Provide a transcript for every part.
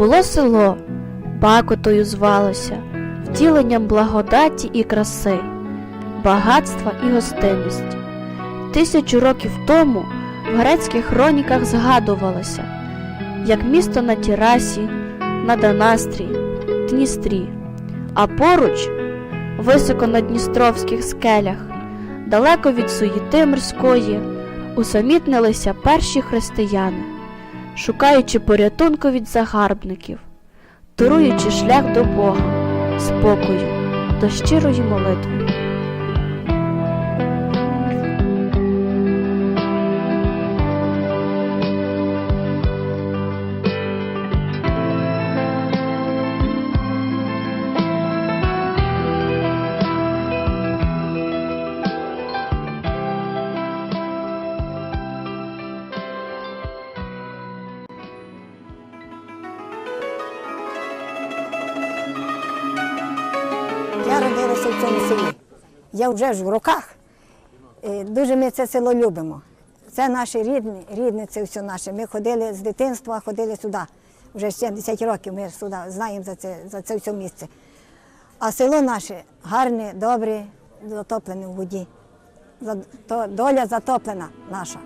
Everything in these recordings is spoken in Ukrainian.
Було село, Бакотою звалося, втіленням благодаті і краси, багатства і гостинності. Тисячу років тому в грецьких хроніках згадувалося, як місто на Тірасі, на Данастрі, Дністрі, а поруч, високо на Дністровських скелях, далеко від суєти мирської, усамітнилися перші християни, шукаючи порятунку від загарбників, туруючи шлях до Бога, спокою, до щирої молитви. Я в цьому селі. Я вже ж в роках. Е, Дуже ми це село любимо. Це наші рідні, рідне це все наше. Ми ходили з дитинства, ходили сюди. Вже 70 років ми сюди знаємо за це, за це все місце. А село наше гарне, добре, затоплене в воді. Доля затоплена наша.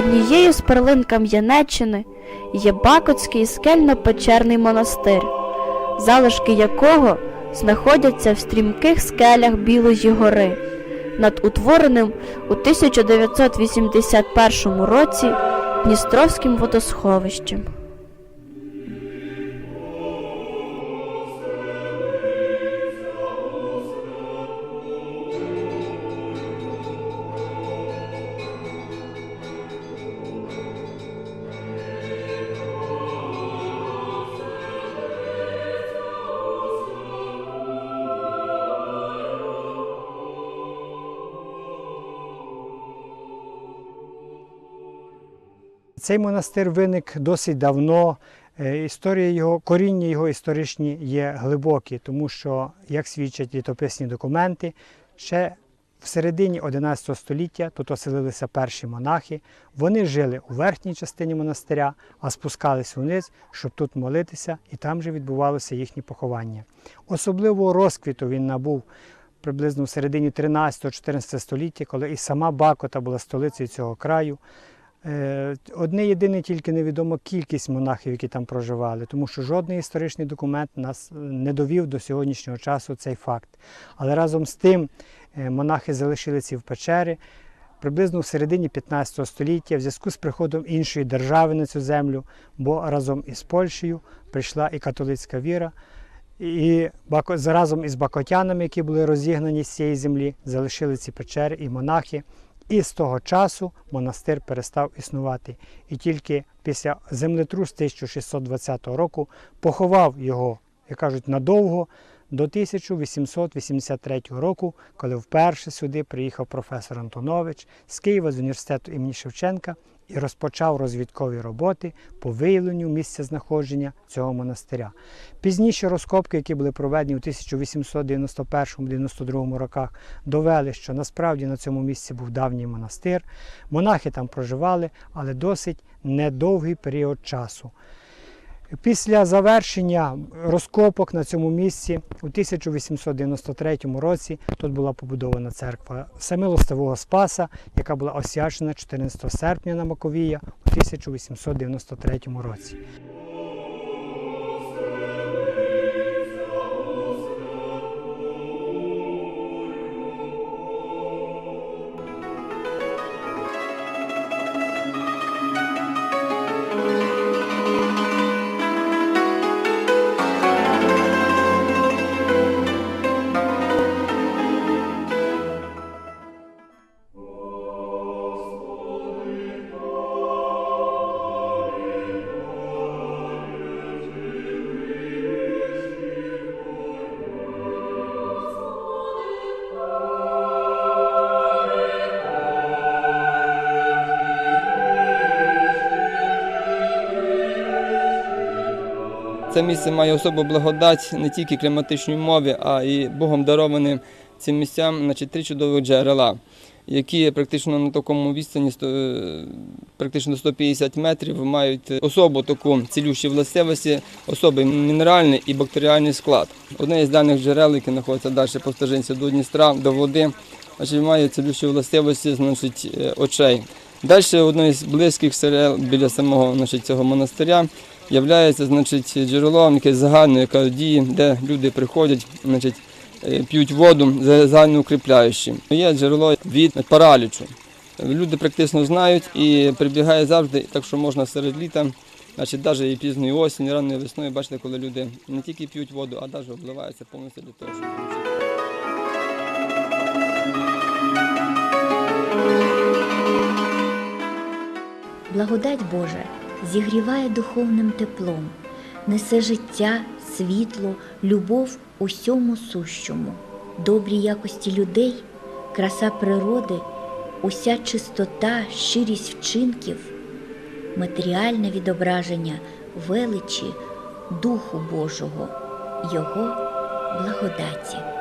Однією з перлин Кам'янеччини є Бакотський скельно-печерний монастир, залишки якого знаходяться в стрімких скелях Білої гори, над утвореним у 1981 році Дністровським водосховищем. Цей монастир виник досить давно. Е, Історія його, коріння його історичні є глибокі, тому що, як свідчать літописні документи, ще в середині 11 століття тут оселилися перші монахи. Вони жили у верхній частині монастиря, а спускались вниз, щоб тут молитися, і там же відбувалося їхнє поховання. Особливого розквіту він набув приблизно в середині 13-14 століття, коли і сама Бакота була столицею цього краю. Е, Одне єдине тільки невідома кількість монахів, які там проживали, тому що жодний історичний документ нас е, не довів до сьогоднішнього часу цей факт. Але разом з тим е, монахи залишилися в печері приблизно в середині 15 століття в зв'язку з приходом іншої держави на цю землю, бо разом із Польщею прийшла і католицька віра. І разом із бакотянами, які були розігнані з цієї землі, залишили ці печери і монахи. І з того часу монастир перестав існувати. І тільки після землетрус 1620 року поховав його, як кажуть, надовго до 1883 року, коли вперше сюди приїхав професор Антонович з Києва з університету імені Шевченка і розпочав розвідкові роботи по виявленню місця знаходження цього монастиря. Пізніше розкопки, які були проведені у 1891-92 роках, довели, що насправді на цьому місці був давній монастир. Монахи там проживали, але досить недовгий період часу. Після завершення розкопок на цьому місці у 1893 році тут була побудована церква Самилостивого Спаса, яка була освячена 14 серпня на Маковія у 1893 році. Це місце має особу благодать не тільки кліматичної мови, а і Богом дарованим цим місцям значить, три чудові джерела, які практично на такому відстані практично 150 метрів мають особу таку цілющі властивості, особий мінеральний і бактеріальний склад. Одне із даних джерел, яке знаходиться далі по стежинці до Дністра, до води, значить, має цілющі властивості значить, е, очей. Далі одне із близьких сел біля самого значить, цього монастиря являється значить, джерелом загальної дії, де люди приходять, значить, е, п'ють воду загально укріпляючи. Є джерело від паралічу. Люди практично знають і прибігають завжди, так що можна серед літа, значить, навіть і пізньої осінь, ранньої весною, бачите, коли люди не тільки п'ють воду, а навіть обливаються повністю для того, щоб. Благодать Божа зігріває духовним теплом, несе життя, світло, любов усьому сущому, добрі якості людей, краса природи, уся чистота, щирість вчинків, матеріальне відображення величі Духу Божого, Його благодаті.